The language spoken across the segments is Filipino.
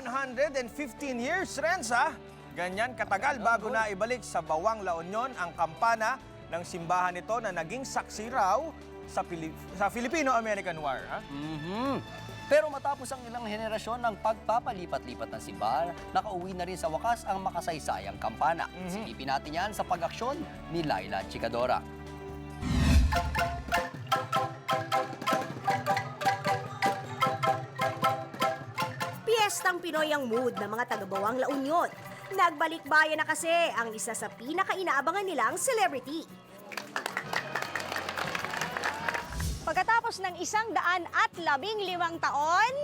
115 years, Renza. Ganyan katagal bago na ibalik sa Bawang La Union ang kampana ng simbahan nito na naging saksi raw sa, Pili- sa Filipino-American War. Ha? Mhm. Pero matapos ang ilang henerasyon ng pagpapalipat-lipat ng simbahan, nakauwi na rin sa wakas ang makasaysayang kampana. Silipin natin yan sa pag-aksyon ni Laila Chicadora. Piyestang Pinoy ang mood ng mga taga-Bawang La Union. Nagbalik bayan na kasi ang isa sa pinaka-inaabangan nilang celebrity. Pagkatapos ng isang daan at labing limang taon,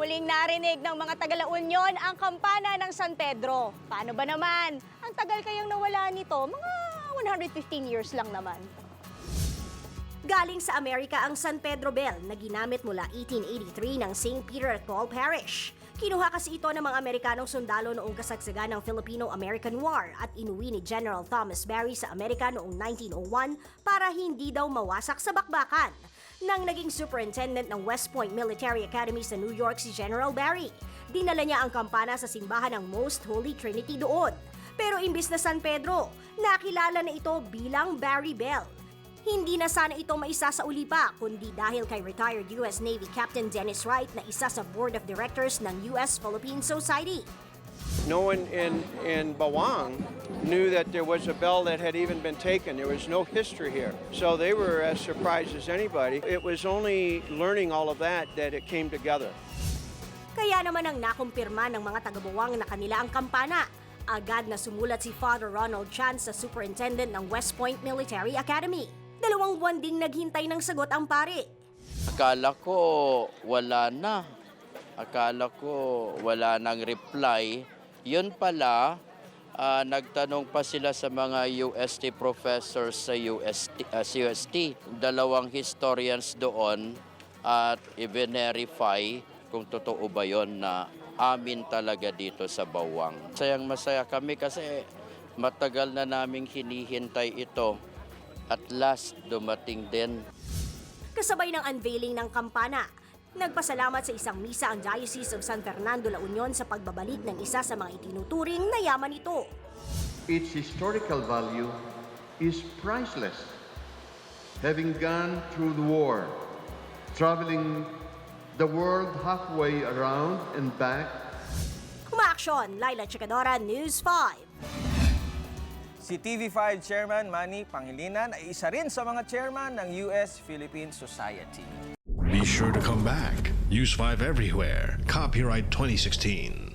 muling narinig ng mga taga La Union ang kampana ng San Pedro. Paano ba naman? Ang tagal kayang nawala nito, mga 115 years lang naman. Galing sa Amerika ang San Pedro Bell na ginamit mula 1883 ng St. Peter at Paul Parish. Kinuha kasi ito ng mga Amerikanong sundalo noong kasagsagan ng Filipino-American War at inuwi ni General Thomas Barry sa Amerika noong 1901 para hindi daw mawasak sa bakbakan. Nang naging superintendent ng West Point Military Academy sa New York si General Barry, dinala niya ang kampana sa simbahan ng Most Holy Trinity doon. Pero imbis na San Pedro, nakilala na ito bilang Barry Bell. Hindi na sana ito maisa sa ulipa, kundi dahil kay retired US Navy Captain Dennis Wright na isa sa Board of Directors ng US-Philippine Society. No one in, in Bawang knew that there was a bell that had even been taken. There was no history here. So they were as surprised as anybody. It was only learning all of that that it came together. Kaya naman ang nakumpirma ng mga taga-buwang na kanila ang kampana. Agad na sumulat si Father Ronald Chan sa superintendent ng West Point Military Academy. Dalawang buwan ding naghintay ng sagot ang pare. Akala ko wala na. Akala ko wala nang reply. Yun pala, ah, nagtanong pa sila sa mga UST professors sa UST, ah, sa UST. Dalawang historians doon at i-verify kung totoo ba yon na amin talaga dito sa Bawang. Sayang masaya kami kasi matagal na naming hinihintay ito. At last, dumating din. Kasabay ng unveiling ng kampana, nagpasalamat sa isang misa ang Diocese of San Fernando La Union sa pagbabalik ng isa sa mga itinuturing na yaman ito. its historical value is priceless. Having gone through the war, traveling the world halfway around and back, Umaaksyon, Laila Chicadora, News 5. Si TV5 Chairman Manny Pangilinan ay isa rin sa mga chairman ng US-Philippine Society. Be sure to come back. Use 5 everywhere. Copyright 2016.